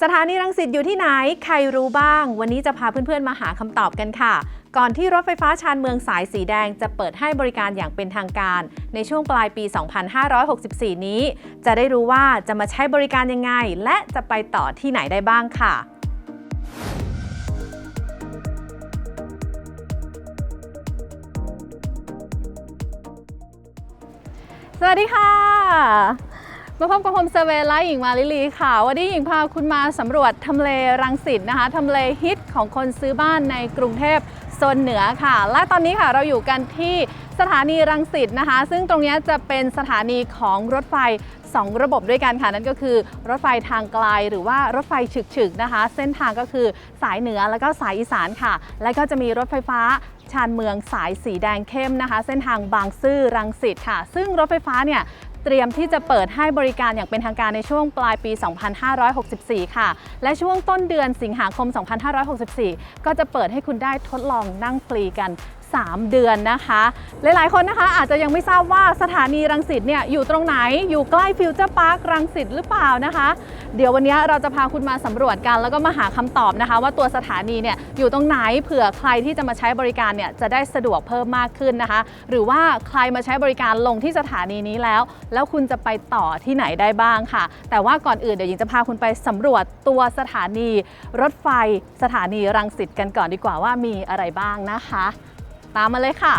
สถานีรังสิตอยู่ที่ไหน ใครรู้บ้าง วันนี้จะพาเพื่อนๆ มาหาคำตอบกันค่ะ ก่อนที่รถไฟฟ้าชานเมืองสายสีแดงจะเปิดให้บริการอย่างเป็นทางการ ในช่วงปลายปี 2564 นี้ จะได้รู้ว่าจะมาใช้บริการยังไง และจะไปต่อที่ไหนได้บ้างค่ะสวัสดีค่ะ มาพบกับผมเซเวลและหญิงมาลิลีค่ะ วันนี้หญิงพาคุณมาสำรวจทำเลรังสิตนะคะทำเลฮิตของคนซื้อบ้านในกรุงเทพโซนเหนือค่ะ และตอนนี้ค่ะเราอยู่กันที่สถานีรังสิตนะคะ ซึ่งตรงนี้จะเป็นสถานีของรถไฟ 2 ระบบด้วยกันค่ะ นั่นก็คือรถไฟทางไกลหรือว่ารถไฟฉึกๆนะคะ เส้นทางก็คือสายเหนือแล้วก็สายอีสานค่ะ และก็จะมีรถไฟฟ้าชานเมืองสายสีแดงเข้มนะคะ เส้นทางบางซื่อรังสิตค่ะ ซึ่งรถไฟฟ้าเนี่ย เตรียมที่จะเปิดให้บริการอย่างเป็นทางการในช่วงปลายปี 2564 ค่ะ และช่วงต้นเดือนสิงหาคม 2564 ก็จะเปิดให้คุณได้ทดลองนั่งฟรีกัน 3 เดือนนะคะ หลายๆ คนนะคะอาจจะยังไม่ทราบว่าสถานีรังสิตเนี่ยอยู่ตรงไหนอยู่ใกล้ฟิวเจอร์พาร์ครังสิตหรือเปล่านะคะ เดี๋ยววันนี้เราจะพาคุณมาสำรวจกัน แล้วก็มาหาคำตอบนะคะ ว่าตัวสถานีเนี่ยอยู่ตรงไหนเผื่อใครที่จะมาใช้บริการเนี่ยจะได้สะดวกเพิ่มมากขึ้นนะคะ หรือว่าใครมาใช้บริการลงที่สถานีนี้แล้ว แล้วคุณจะไปต่อที่ไหนได้บ้างค่ะ แต่ว่าก่อนอื่นเดี๋ยวหญิงจะพาคุณไปสำรวจตัวสถานี รถไฟสถานีรังสิตกันก่อนดีกว่าว่ามีอะไรบ้างนะคะ ตามมาเลยค่ะ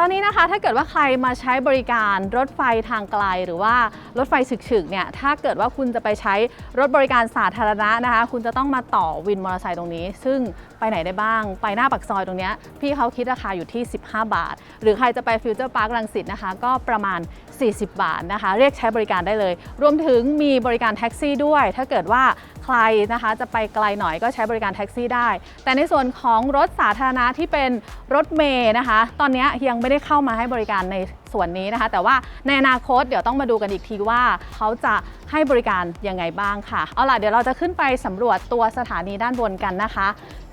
ตอนนี้นะคะถ้าเกิดว่าใครมาใช้บริการรถไฟทางไกล หรือว่ารถไฟฉึกๆเนี่ยถ้าเกิดว่าคุณจะไปใช้รถบริการสาธารณะนะคะ คุณจะต้องมาต่อวินมอเตอร์ไซค์ตรงนี้ ซึ่ง ไปไหนได้บ้าง ไปหน้าปากซอยตรงนี้พี่เขาคิดราคาอยู่ที่ 15 บาท หรือใครจะไปฟิวเจอร์พาร์ครังสิตนะคะ ก็ประมาณ 40 บาทนะคะ เรียกใช้บริการได้เลย รวมถึงมีบริการแท็กซี่ด้วย ถ้าเกิดว่าใครนะคะจะไปไกลหน่อยก็ใช้บริการแท็กซี่ได้ แต่ในส่วนของรถสาธารณะที่เป็นรถเมย์นะคะ ตอนนี้ยังไม่ได้เข้ามาให้บริการในส่วนนี้นะคะ แต่ว่าในอนาคตเดี๋ยวต้องมาดูกันอีกทีว่าเขาจะให้บริการยังไงบ้างค่ะ เอาล่ะเดี๋ยวเราจะขึ้นไปสำรวจตัวสถานีด้านบนกันนะคะ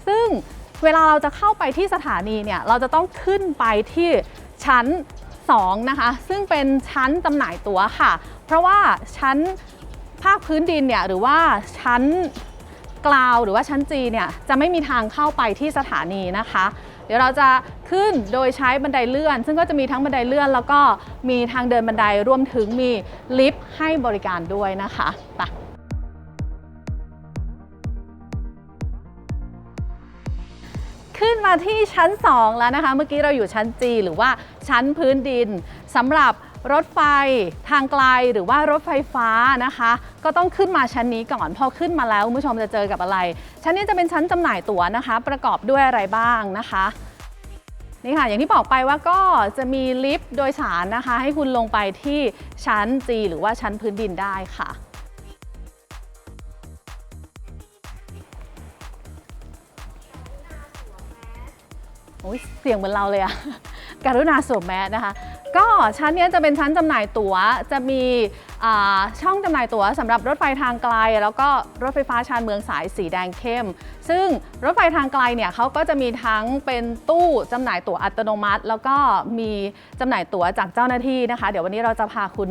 ซึ่งเวลาเราจะเข้าไปที่สถานีเนี่ยเราจะต้องขึ้นไปที่ชั้น2นะคะซึ่งเป็นชั้นจำหน่ายตั๋วค่ะ เพราะว่าชั้นภาคพื้นดินเนี่ยหรือว่าชั้นกลาวหรือว่าชั้นจีเนี่ยจะไม่มีทางเข้าไปที่สถานีนะคะ เดี๋ยวเราจะขึ้นโดยใช้บันไดเลื่อน ซึ่งก็จะมีทั้งบันไดเลื่อน แล้วก็มีทางเดินบันไดรวมถึงมีลิฟต์ให้บริการด้วยนะคะไป ขึ้นมาที่ชั้น 2 แล้วนะคะ เมื่อกี้เราอยู่ชั้น G หรือว่าชั้นพื้นดินสำหรับรถไฟทางไกลหรือว่ารถไฟฟ้านะคะ ก็ต้องขึ้นมาชั้นนี้ก่อนพอขึ้นมาแล้วคุณผู้ชมจะเจอกับอะไร ชั้นนี้จะเป็นชั้นจำหน่ายตั๋วนะคะ ประกอบด้วยอะไรบ้างนะคะนี่ค่ะอย่างที่บอกไปว่าก็จะมีลิฟต์โดยสารนะคะ ให้คุณลงไปที่ชั้น G หรือว่าชั้นพื้นดินได้ค่ะ เสียงเหมือนเราเลยอะการุณาสวมแมสนะคะ ก็ชั้นนี้จะเป็นชั้นจำหน่ายตั๋ว จะมีช่องจำหน่ายตั๋วสำหรับรถไฟทางไกล แล้วก็รถไฟฟ้าชานเมืองสายสีแดงเข้ม ซึ่งรถไฟทางไกลเนี่ยเขาก็จะมีทั้งเป็นตู้จำหน่ายตั๋วอัตโนมัติ แล้วก็มีจำหน่ายตั๋วจากเจ้าหน้าที่นะคะ เดี๋ยววันนี้เราจะพาคุณ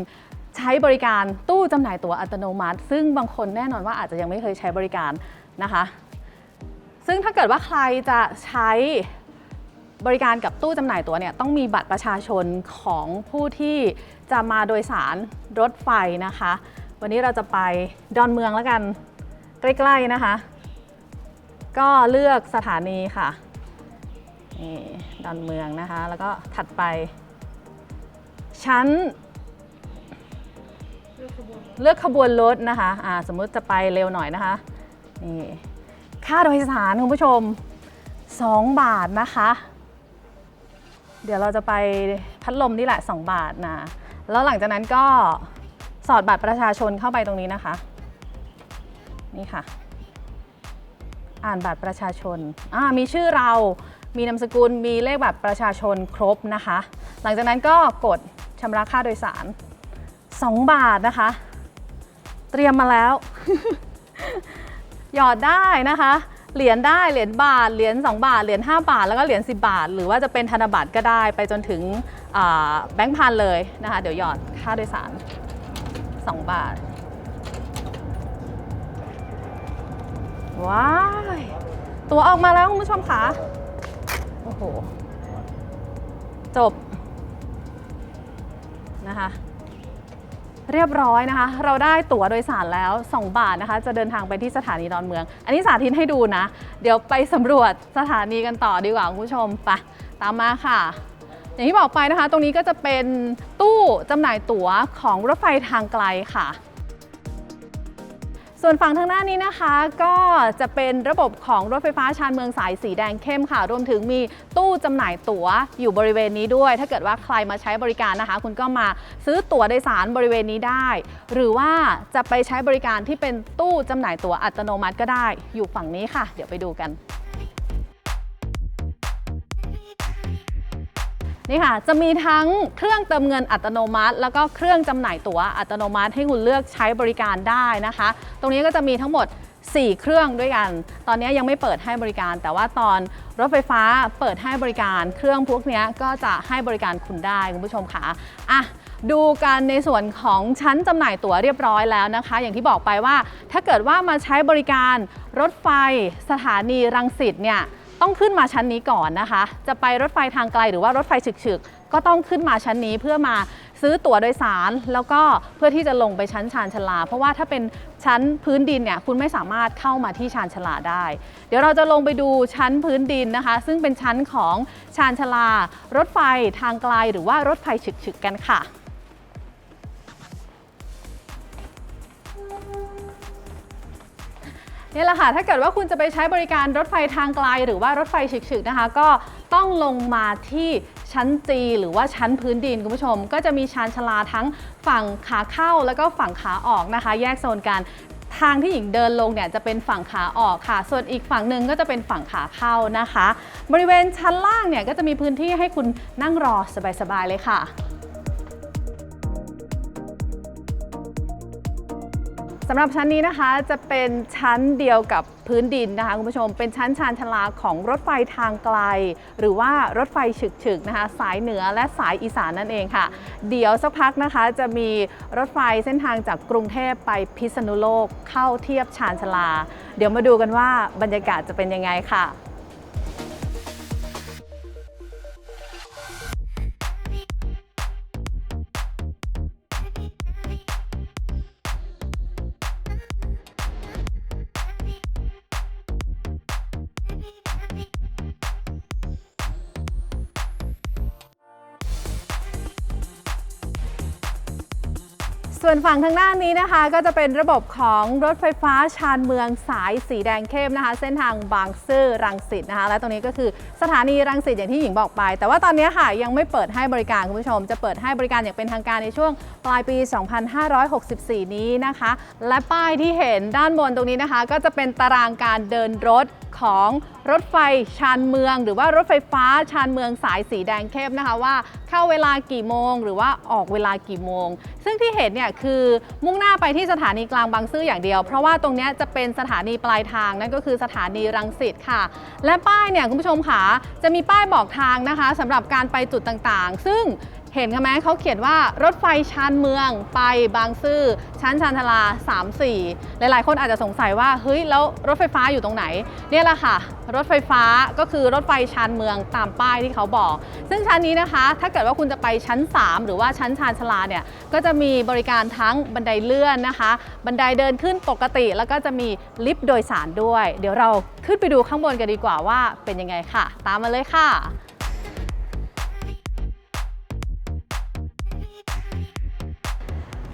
ใช้บริการตู้จำหน่ายตั๋วอัตโนมัติ ซึ่งบางคนแน่นอนว่าอาจจะยังไม่เคยใช้บริการนะคะ ซึ่งถ้าเกิดว่าใครจะใช้ บริการกับตู้จำหน่ายตั๋วเนี่ยต้องมีบัตรประชาชนของผู้ที่จะมาโดยสารรถไฟนะคะ วันนี้เราจะไปดอนเมืองแล้วกันใกล้ๆนะคะ ก็เลือกสถานีค่ะนี่ดอนเมืองนะคะ แล้วก็ถัดไป ชั้น เลือกขบวนรถนะคะอ่าสมมุติจะไปเร็วหน่อยนะคะนี่ค่าโดยสารคุณผู้ชม 2 บาทนะคะ เดี๋ยวเราจะไปพัดลมนี่แหละ 2 บาทนะ แล้วหลังจากนั้นก็สอดบัตรประชาชนเข้าไปตรงนี้นะคะ นี่ค่ะ อ่านบัตรประชาชน อ่า มีชื่อเรา มีนามสกุล มีเลขบัตรประชาชนครบนะคะ หลังจากนั้นก็กดชำระค่าโดยสาร 2 บาทนะคะ เตรียมมาแล้ว หยอดได้นะคะ เหรียญได้เหรียญบาทเหรียญ2บาทเหรียญ5บาท แล้วก็เหรียญ10 บาท หรือว่าจะเป็นธนบัตรก็ได้ไปจนถึงแบงค์พันเลยนะคะ เดี๋ยวหยอดค่าโดยสาร 2 บาท ว้าย ตัวออกมาแล้วคุณผู้ชมคะโอ้โห จบนะคะ เรียบร้อยนะคะ เราได้ตั๋วโดยสารแล้ว 2 บาทนะคะ จะเดินทางไปที่สถานีดอนเมือง อันนี้สาธิตให้ดูนะ เดี๋ยวไปสำรวจสถานีกันต่อดีกว่าคุณผู้ชมไปตามมาค่ะ อย่างที่บอกไปนะคะ ตรงนี้ก็จะเป็นตู้จำหน่ายตั๋วของรถไฟทางไกลค่ะ ส่วนฝั่งทางหน้านี้นะคะก็จะเป็นระบบของรถไฟฟ้าชานเมืองสายสีแดงเข้มค่ะ รวมถึงมีตู้จำหน่ายตั๋วอยู่บริเวณนี้ด้วย ถ้าเกิดว่าใครมาใช้บริการนะคะ คุณก็มาซื้อตั๋วโดยสารบริเวณนี้ได้ หรือว่าจะไปใช้บริการที่เป็นตู้จำหน่ายตั๋วอัตโนมัติก็ได้ อยู่ฝั่งนี้ค่ะ เดี๋ยวไปดูกัน นี่ค่ะ จะมีทั้งเครื่องเติมเงินอัตโนมัติ แล้วก็เครื่องจำหน่ายตั๋วอัตโนมัติให้คุณเลือกใช้บริการได้นะคะ ตรงนี้ก็จะมีทั้งหมด 4 เครื่องด้วยกัน ตอนนี้ยังไม่เปิดให้บริการ แต่ว่าตอนรถไฟฟ้าเปิดให้บริการ เครื่องพวกนี้ก็จะให้บริการคุณได้คุณผู้ชมค่ะอะดูกันในส่วนของชั้นจำหน่ายตั๋วเรียบร้อยแล้วนะคะ อย่างที่บอกไปว่าถ้าเกิดว่ามาใช้บริการรถไฟสถานีรังสิตเนี่ย ต้องขึ้นมาชั้นนี้ก่อนนะคะ จะไปรถไฟทางไกลหรือว่ารถไฟฉึกๆ ก็ต้องขึ้นมาชั้นนี้เพื่อมาซื้อตั๋วโดยสาร แล้วก็เพื่อที่จะลงไปชั้นชานชลา เพราะว่าถ้าเป็นชั้นพื้นดินเนี่ยคุณไม่สามารถเข้ามาที่ชานชลาได้ เดี๋ยวเราจะลงไปดูชั้นพื้นดินนะคะ ซึ่งเป็นชั้นของชานชลา รถไฟทางไกลหรือว่ารถไฟฉึกๆกันค่ะ นี่แหละค่ะ ถ้าเกิดว่าคุณจะไปใช้บริการรถไฟทางไกล หรือว่ารถไฟฉึกๆนะคะ ก็ต้องลงมาที่ชั้นจีหรือว่าชั้นพื้นดินคุณผู้ชม ก็จะมีชานชลาทั้งฝั่งขาเข้าแล้วก็ฝั่งขาออกนะคะ แยกโซนกันทางที่หญิงเดินลงเนี่ยจะเป็นฝั่งขาออกค่ะ ส่วนอีกฝั่งหนึ่งก็จะเป็นฝั่งขาเข้านะคะ บริเวณชั้นล่างเนี่ยก็จะมีพื้นที่ให้คุณนั่งรอสบายๆเลยค่ะำหรับชั้นนี้นะคะจะเป็นชั้นเดียวกับพื้นดินนะคะคุณผู้ชมเป็นชั้นชานชลาของรถไฟทางไกล หรือว่ารถไฟฉึกฉึกนะคะสายเหนือและสายอีสานนั่นเองค่ะ เดี๋ยวสักพักนะคะจะมีรถไฟเส้นทางจากกรุงเทพไปพิษณุโลกเข้าเทียบชานชลา เดี๋ยวมาดูกันว่าบรรยากาศจะเป็นยังไงค่ะ ส่วนฝั่งทางด้านนี้นะคะ ก็จะเป็นระบบของรถไฟฟ้าชานเมืองสายสีแดงเข้มนะคะ เส้นทางบางซื่อรังสิตนะคะ และตรงนี้ก็คือสถานีรังสิตอย่างที่หญิงบอกไป แต่ว่าตอนนี้ค่ะยังไม่เปิดให้บริการคุณผู้ชม จะเปิดให้บริการอย่างเป็นทางการในช่วงปลายปี 2564 นี้นะคะ และป้ายที่เห็นด้านบนตรงนี้นะคะ ก็จะเป็นตารางการเดินรถ ของรถไฟชานเมือง หรือว่ารถไฟฟ้าชานเมืองสายสีแดงเข้มนะคะว่าเข้าเวลากี่โมง หรือว่าออกเวลากี่โมง ซึ่งที่เห็นเนี่ยคือมุ่งหน้าไปที่สถานีกลางบางซื่ออย่างเดียว เพราะว่าตรงนี้จะเป็นสถานีปลายทางนั่นก็คือสถานีรังสิตค่ะ และป้ายเนี่ยคุณผู้ชมค่ะจะมีป้ายบอกทางนะคะสำหรับการไปจุดต่างๆ ซึ่ง เห็นไหมเขาเขียนว่ารถไฟชานเมืองไปบางซื่อชั้นชานชาลา 3 4 หลายๆ คนอาจจะสงสัยว่าเฮ้ยแล้วรถไฟฟ้าอยู่ตรงไหน เนี่ยแหละค่ะ รถไฟฟ้าก็คือรถไฟชานเมืองตามป้ายที่เขาบอก ซึ่งชั้นนี้นะคะ ถ้าเกิดว่าคุณจะไปชั้น 3 หรือว่าชั้นชานชาลาเนี่ยก็จะมีบริการทั้งบันไดเลื่อนนะคะ บันไดเดินขึ้นปกติ แล้วก็จะมีลิฟต์โดยสารด้วย เดี๋ยวเราขึ้นไปดูข้างบนกันดีกว่าว่าเป็นยังไงค่ะ ตามมาเลยค่ะ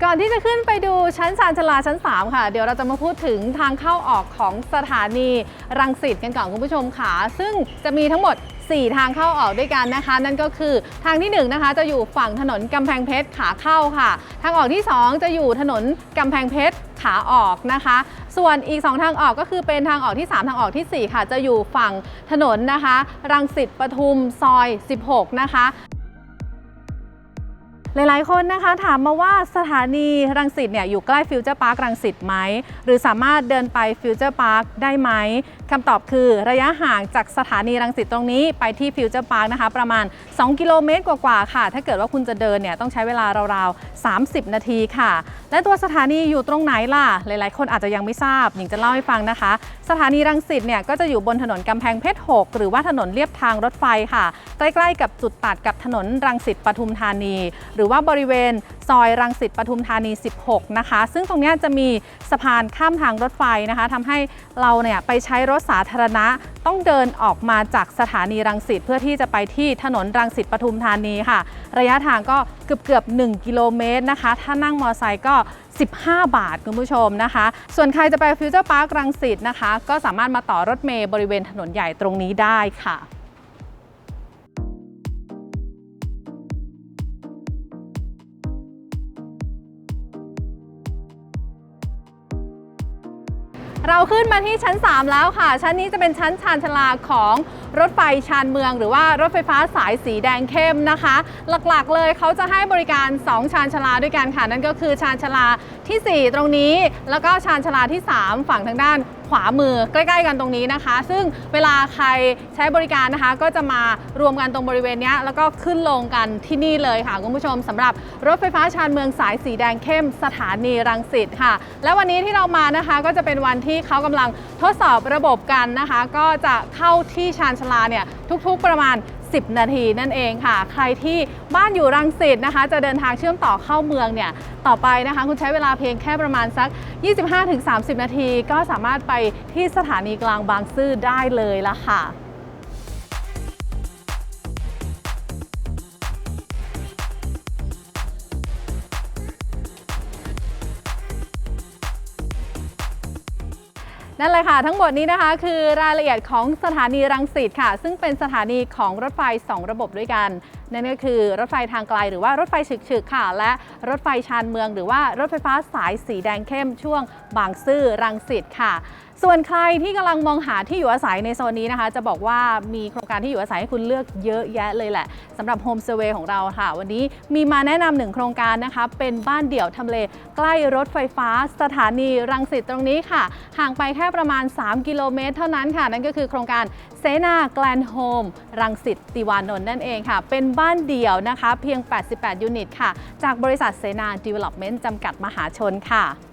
ก่อนที่จะขึ้นไปดูชั้นชานชลาชั้น 3 ค่ะ เดี๋ยวเราจะมาพูดถึงทางเข้าออกของสถานีรังสิตกันก่อนคุณผู้ชมค่ะ ซึ่งจะมีทั้งหมด 4 ทางเข้าออกด้วยกันนะคะ นั่นก็คือทางที่ 1 นะคะจะอยู่ฝั่งถนนกำแพงเพชรขาเข้าค่ะ ทางออกที่ 2 จะอยู่ถนนกำแพงเพชรขาออกนะคะ ส่วนอีก 2 ทางออกก็คือเป็นทางออกที่ 3 ทางออกทีสี่4 ค่ะ จะอยู่ฝั่งถนนนะคะ รังสิตปทุมซอย 16 นะคะ หลายๆ คนนะคะถามมาว่าสถานีรังสิตเนี่ยอยู่ใกล้ฟิวเจอร์พาร์ครังสิตไหม หรือสามารถเดินไปฟิวเจอร์พาร์คได้ไหม คำตอบคือระยะห่างจากสถานีรังสิตตรงนี้ไปที่ฟิวเจอร์พาร์คนะคะ ประมาณ 2 กิโลเมตรกว่าๆค่ะ ถ้าเกิดว่าคุณจะเดินเนี่ยต้องใช้เวลาราวๆ 30 นาทีค่ะ และตัวสถานีอยู่ตรงไหนล่ะ หลายๆ คนอาจจะยังไม่ทราบ หญิงจะเล่าให้ฟังนะคะ สถานีรังสิตเนี่ยก็จะอยู่บนถนนกำแพงเพชร 6 หรือว่าถนนเลียบทางรถไฟค่ะ ใกล้ๆ กับจุดตัดกับถนนรังสิตปทุมธานี หรือว่าบริเวณซอยรังสิตปทุมธานี 16 นะคะ ซึ่งตรงนี้จะมีสะพานข้ามทางรถไฟนะคะทำให้เราเนี่ยไปใช้รถสาธารณะต้องเดินออกมาจากสถานีรังสิตเพื่อที่จะไปที่ถนนรังสิตปทุมธานีค่ะ ระยะทางก็เกือบเกือบ1กิโลเมตรนะคะ ถ้านั่งมอไซค์ก็ 15 บาทคุณผู้ชมนะคะ ส่วนใครจะไปฟิวเจอร์พาร์ครังสิตนะคะ ก็สามารถมาต่อรถเมย์บริเวณถนนใหญ่ตรงนี้ได้ค่ะ เราขึ้นมาที่ชั้น 3 แล้วค่ะ ชั้นนี้จะเป็นชั้นชานชาลาของรถไฟชานเมือง หรือว่ารถไฟฟ้าสายสีแดงเข้มนะคะ หลักๆเลยเขาจะให้บริการ 2 ชานชาลาด้วยกันค่ะ นั่นก็คือชานชาลาทีสี่ 4 ตรงนี้ แล้วก็ชานชาลาที่ 3 ฝั่งทางด้านขวามือใกล้ ๆ กันตรงนี้นะคะ ซึ่งเวลาใครใช้บริการนะคะ ก็จะมารวมกันตรงบริเวณนี้แล้วก็ขึ้นลงกันที่นี่เลยค่ะคุณผู้ชมสำหรับรถไฟฟ้าชานเมืองสายสีแดงเข้มสถานีรังสิตค่ะ และวันนี้ที่เรามานะคะก็จะเป็นวันที่เขากำลังทดสอบระบบกันนะคะ ก็จะเข้าที่ชานชลาเนี่ยทุกๆประมาณ 10 นาทีนั่นเองค่ะ ใครที่บ้านอยู่รังสิตนะคะ จะเดินทางเชื่อมต่อเข้าเมืองเนี่ยต่อไปนะคะคุณใช้เวลาเพียงแค่ประมาณสัก 25-30 นาที ก็สามารถไปที่สถานีกลางบางซื่อได้เลยละค่ะ นั่นเลยค่ะ ทั้งหมดนี้นะคะคือรายละเอียดของสถานีรังสิตค่ะ ซึ่งเป็นสถานีของรถไฟ 2 ระบบด้วยกัน นั่นก็คือรถไฟทางไกลหรือว่ารถไฟฉึกๆค่ะ และรถไฟชานเมือง หรือว่ารถไฟฟ้าสายสีแดงเข้มช่วงบางซื่อรังสิตค่ะ ส่วนใครที่กำลังมองหาที่อยู่อาศัยในโซนนี้นะคะ จะบอกว่ามีโครงการที่อยู่อาศัยให้คุณเลือกเยอะแยะเลยแหละสำหรับโฮมเซเวของเราค่ะ วันนี้มีมาแนะนำหนึ่งโครงการนะคะ เป็นบ้านเดี่ยวทำเล ใกล้รถไฟฟ้า สถานีรังสิตตรงนี้ค่ะ ห่างไปแค่ประมาณ 3 กิโลเมตร เท่านั้นค่ะ นั่นก็คือโครงการเซนาแกลนโฮมรังสิตติวานนท์นั่นเองค่ะ เป็นบ้านเดี่ยวนะคะ เพียง 88 ยูนิตค่ะ จากบริษัทเซนาดีเวล็อปเมนต์จำกัดมหาชนค่ะ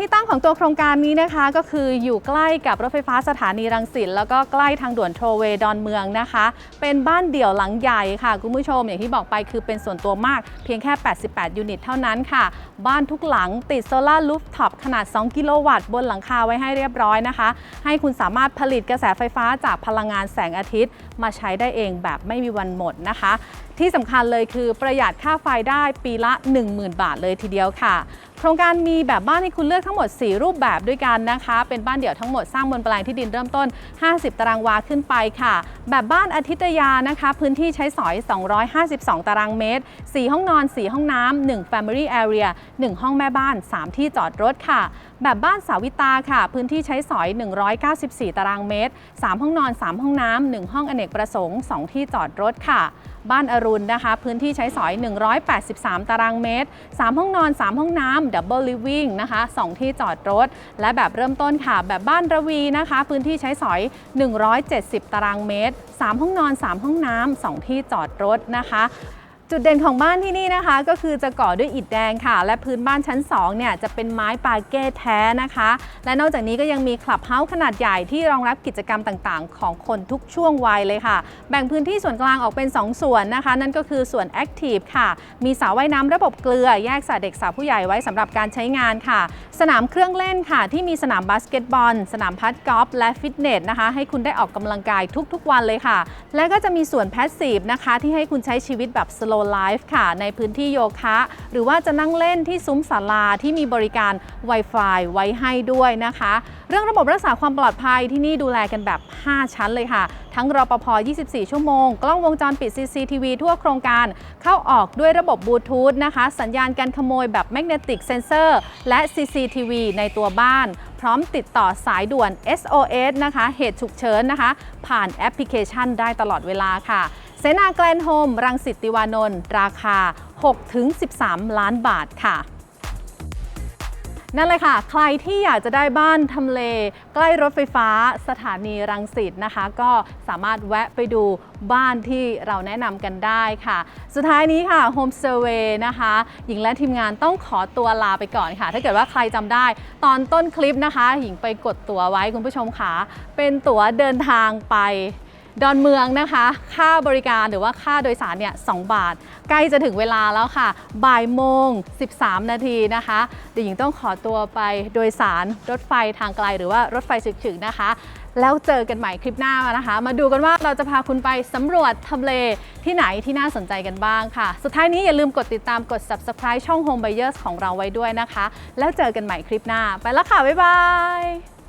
ที่ตั้งของตัวโครงการนี้นะคะ ก็คืออยู่ใกล้กับรถไฟฟ้าสถานีรังสิตแล้วก็ใกล้ทางด่วนโทรเวดอนเมืองนะคะ เป็นบ้านเดี่ยวหลังใหญ่ค่ะ คุณผู้ชมอย่างที่บอกไปคือเป็นส่วนตัวมากเพียงแค่ 88 ยูนิตเท่านั้นค่ะ บ้านทุกหลังติดโซลาร์ลูฟท็อปขนาด 2 กิโลวัตต์บนหลังคาไว้ให้เรียบร้อยนะคะ ให้คุณสามารถผลิตกระแสไฟฟ้าจากพลังงานแสงอาทิตย์ มาใช้ได้เองแบบไม่มีวันหมดนะคะ ที่สำคัญเลยคือประหยัดค่าไฟได้ปีละ 10,000 บาทเลยทีเดียวค่ะ โครงการมีแบบบ้านให้คุณเลือกทั้งหมด 4 รูปแบบด้วยกันนะคะ เป็นบ้านเดี่ยวทั้งหมดสร้างบนแปลงที่ดินเริ่มต้น 50 ตารางวาขึ้นไปค่ะ แบบบ้านอาทิตยานะคะ พื้นที่ใช้สอย 252 ตารางเมตร 4 ห้องนอน 4 ห้องน้ำ1 Family Area 1 ห้องแม่บ้าน 3 ที่จอดรถค่ะ แบบบ้านสาวิตาค่ะ พื้นที่ใช้สอย 194 ตารางเมตร 3 ห้องนอน 3 ห้องน้ำ1ห้องอเนกประสงค์ 2 ที่จอดรถค่ะ บ้านอรุณนะคะ พื้นที่ใช้สอย 183 ตารางเมตร 3 ห้องนอน 3 ห้องน้ำดับเบิลลิฟวิ่งนะคะ 2 ที่จอดรถ และแบบเริ่มต้นค่ะ แบบบ้านระวีนะคะ พื้นที่ใช้สอย 170 ตารางเมตร 3 ห้องนอน 3 ห้องน้ำ 2 ที่จอดรถนะคะ จุดเด่นของบ้านที่นี่นะคะ ก็คือจะก่อด้วยอิฐแดงค่ะ และพื้นบ้านชั้น2เนี่ยจะเป็นไม้ปาเก้แท้นะคะ และนอกจากนี้ก็ยังมีคลับเฮาส์ขนาดใหญ่ที่รองรับกิจกรรมต่างๆ ของคนทุกช่วงวัยเลยค่ะ แบ่งพื้นที่ส่วนกลางออกเป็น 2 ส่วนนะคะ นั่นก็คือส่วนแอคทีฟค่ะ มีสระว่ายน้ำระบบเกลือ แยกสระเด็กสระผู้ใหญ่ไว้สำหรับการใช้งานค่ะ สนามเครื่องเล่นค่ะ ที่มีสนามบาสเกตบอล สนามพัดกอล์ฟและฟิตเนสนะคะ ให้คุณได้ออกกำลังกายทุกๆวันเลยค่ะ และก็จะมีส่วนแพสซีฟนะคะที่ให้คุณใช้ชีวิตแบบสโล slow life ค่ะ ในพื้นที่โยคะ หรือว่าจะนั่งเล่นที่ซุ้มศาลาที่มีบริการ Wi-Fi ไว้ให้ด้วยนะคะ เรื่องระบบรักษาความปลอดภัยที่นี่ดูแลกันแบบ 5 ชั้นเลยค่ะ ทั้งรปภ 24 ชั่วโมง กล้องวงจรปิด CCTV ทั่วโครงการ เข้าออกด้วยระบบบลูทูธนะคะ สัญญาณการขโมยแบบ Magnetic Sensor และ CCTV ในตัวบ้าน พร้อมติดต่อสายด่วน SOS นะคะ เหตุฉุกเฉินนะคะ ผ่านแอปพลิเคชันได้ตลอดเวลาค่ะ เสนาแกลนโฮม รังสิตติวานนท์ราคา 6-13 ล้านบาทค่ะนั่นเลยค่ะ ใครที่อยากจะได้บ้านทำเล ใกล้รถไฟฟ้าสถานีรังสิตนะคะ ก็สามารถแวะไปดูบ้านที่เราแนะนำกันได้ค่ะ สุดท้ายนี้ค่ะ Home Survey นะคะ หญิงและทีมงานต้องขอตัวลาไปก่อนค่ะ ถ้าเกิดว่าใครจำได้ ตอนต้นคลิปนะคะ หญิงไปกดตั๋วไว้คุณผู้ชมค่ะ เป็นตั๋วเดินทางไป ดอนเมืองนะคะ ค่าบริการหรือว่าค่าโดยสารเนี่ย2บาท ใกล้จะถึงเวลาแล้วค่ะ บ่ายโมง 13 นาทีนะคะเดี๋ยวหญิงต้องขอตัวไปโดยสารรถไฟทางไกลหรือว่ารถไฟฉึกๆนะคะ แล้วเจอกันใหม่คลิปหน้านะคะ มาดูกันว่าเราจะพาคุณไปสำรวจทำเลที่ไหนที่น่าสนใจกันบ้างค่ะ สุดท้ายนี้อย่าลืมกดติดตามกด subscribe ช่อง Home Buyers ของเราไว้ด้วยนะคะ แล้วเจอกันใหม่คลิปหน้า ไปแล้วค่ะ บ๊ายบาย